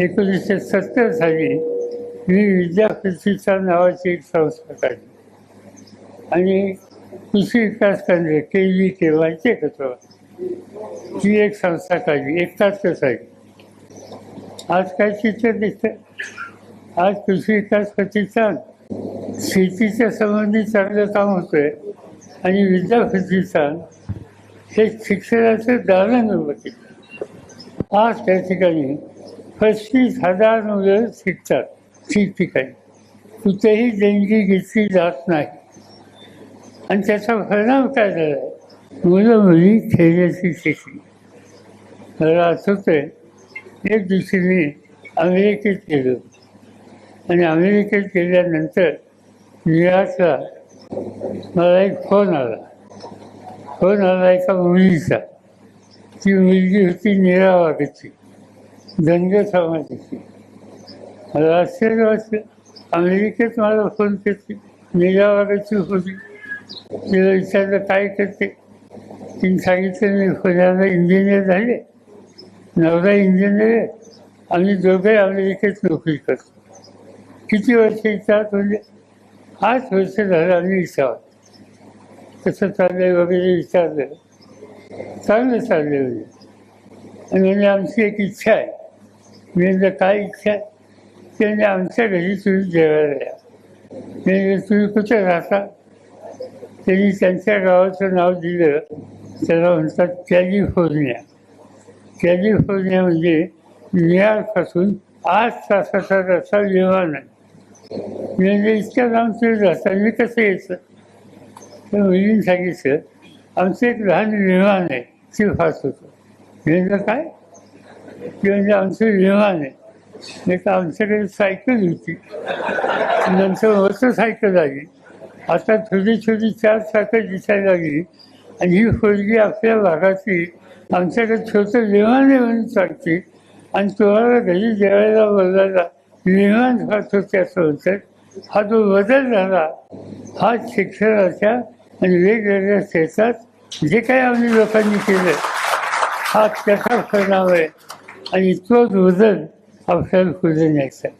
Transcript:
एकोणीसशे सत्तर साली मी विद्या नावाची एक संस्था काढली. आणि कृषी विकास केंद्र के व्ही के वायचे का ती एक संस्था काढली एक तास आहे आज काय चित्र दिसतं आज कृषी विकास प्रतिष्ठान शेतीच्या संबंधी चांगलं काम होतंय आणि विद्या प्रतिष्ठान हे शिक्षणाचं दालन उभं केलं. आज त्या ठिकाणी पस्तीस हजार मुलं शिकतात ठिकठिकाणी कुठेही देणगी घेतली जात नाही. आणि त्याचा परिणाम काय झाला? मुलं मुली खेळण्याची शिकली मला आठवतंय एक दिवशी मी अमेरिकेत गेलो. आणि अमेरिकेत गेल्यानंतर न्यूयॉर्कला मला एक फोन आला. फोन आला एका मुलीचा. ती मुलगी होती नीरा वाघची धनगर समाजाची मला आश्चर्य वाटलं अमेरिकेत मला फोन करते नीरा वाघची होती तिला विचारलं काय करते? तिने सांगितलं मी खोल्याला इंजिनियर झाले. नवरा इंजिनियर आहे. आम्ही दोघे अमेरिकेत नोकरी करतो. किती वर्ष विचारत म्हणजे आठ वर्ष झालं आम्ही विचार कसं चाललंय वगैरे विचारलं चांगलं चाललं म्हणजे आणि म्हणजे आमची एक इच्छा आहे. मी काय इच्छा त्यांनी आमच्या घरी तुम्ही जेवायला या. तुम्ही कुठे राहता? त्यांनी त्यांच्या गावाचं नाव दिलं. त्याला म्हणतात कॅलिफोर्निया. कॅलिफोर्निया म्हणजे न्यूयॉर्कपासून आठ तासाचा रस्ता विमान आहे. म्हणजे इतक्या लांब तुम्ही राहता मी कसं यायचं? तर मुलींनी सांगितलं आमचं एक लहान विमान आहे ते फास होतं म्हणजे काय? म्हणजे आमचं विमान. आहे नाही तर आमच्याकडे सायकल होती. नंतर मोटरसायकल आली. आता छोटी छोटी चार चाकं दिसायला लागली. आणि ही मुलगी आपल्या भागातली. आमच्याकडे छोटं विमान आहे म्हणून चालते. आणि तुम्हाला घरी जेवायला बोलायला विमान खात होते असं होतं हा जो बदल झाला हा शिक्षणाच्या आणि वेगवेगळ्या क्षेत्रात जे काही आम्ही लोकांनी केलं हा त्याचा परिणाम आहे. and it goes within ourselves within itself.